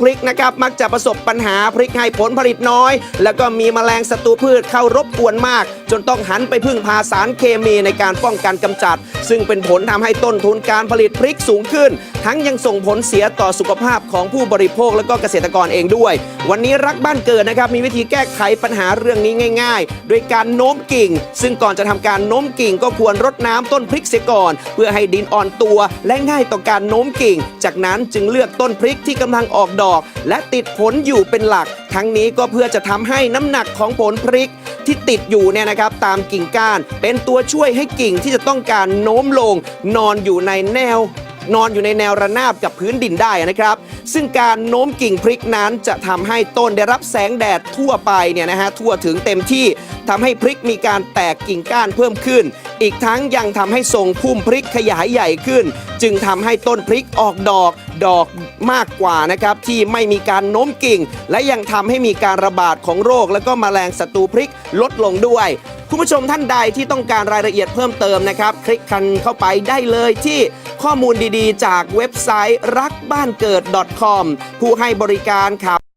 พริกนะครับมักจะประสบปัญหาพริกให้ผลผลิตน้อย แล้วก็มีแมลงศัตรูพืชเข้ารบกวนมาก จนต้องหันไปพึ่งพาสารเคมีในการป้องกันกำจัด ซึ่งเป็นผลทำให้ต้นทุนการผลิตพริกสูงขึ้น ทั้งยังส่งผลเสียต่อสุขภาพของผู้บริโภคและก็เกษตรกรเองด้วย วันนี้รักบ้านเกิดนะครับมีวิธีแก้ไขปัญหาเรื่องนี้ง่าย ๆ โดยการโน้มกิ่ง ซึ่งก่อนจะทำการโน้มกิ่ง ก็ควรรดน้ำต้นพริกเสียก่อน เพื่อให้ดินอ่อนตัว และง่ายต่อการโน้มกิ่ง จากนั้นจึงเลือกต้นพริกที่กำลังออกดอกและติดผลอยู่เป็นหลัก ทั้งนี้ก็เพื่อจะทำให้น้ำหนักของผลพริกที่ติดอยู่เนี่ยนะครับตามกิ่งก้าน เป็นตัวช่วยให้กิ่งที่จะต้องการโน้มลง นอนอยู่ในแนวนอนอยู่ในแนวระนาบกับพื้นดินได้นะครับ ซึ่งการโน้มกิ่งพริกนั้นจะทำให้ต้นได้รับแสงแดดทั่วไปเนี่ยนะฮะทั่วถึงเต็มที่ ทำให้พริกมีการแตกกิ่งก้านเพิ่มขึ้น อีกทั้งยังทำให้ทรงพุ่มพริกขยายใหญ่ขึ้น จึงทำให้ต้นพริกออกดอกดอกมากกว่านะครับที่ไม่มีการโน้มกิ่ง และยังทำให้มีการระบาดของโรค และก็แมลงศัตรูพริกลดลงด้วยคุณผู้ชมท่านใดที่ต้องการรายละเอียดเพิ่มเติมนะครับ คลิกคันเข้าไปได้เลยที่ข้อมูลดีๆ จากเว็บไซต์รักบ้านเกิด .com ผู้ให้บริการข่าว